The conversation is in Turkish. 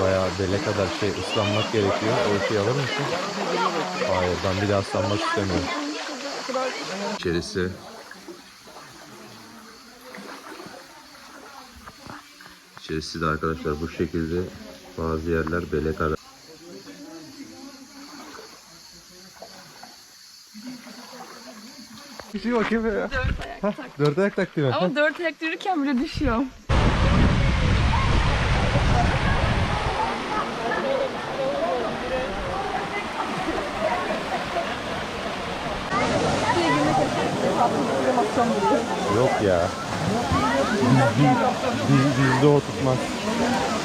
Bayağı bele kadar şey ıslanmak gerekiyor. O şeyi alır mısın? Hayır ben bir daha ıslanmak istemiyorum. İçerisi İçerisi de arkadaşlar bu şekilde bazı yerler bele kadar. Bir şey bakayım ya. Dört ayak taktı mı? Ama dört ayak yürürken bile düşüyor. Yok ya. Biz, biz, biz, bizde o tutmaz.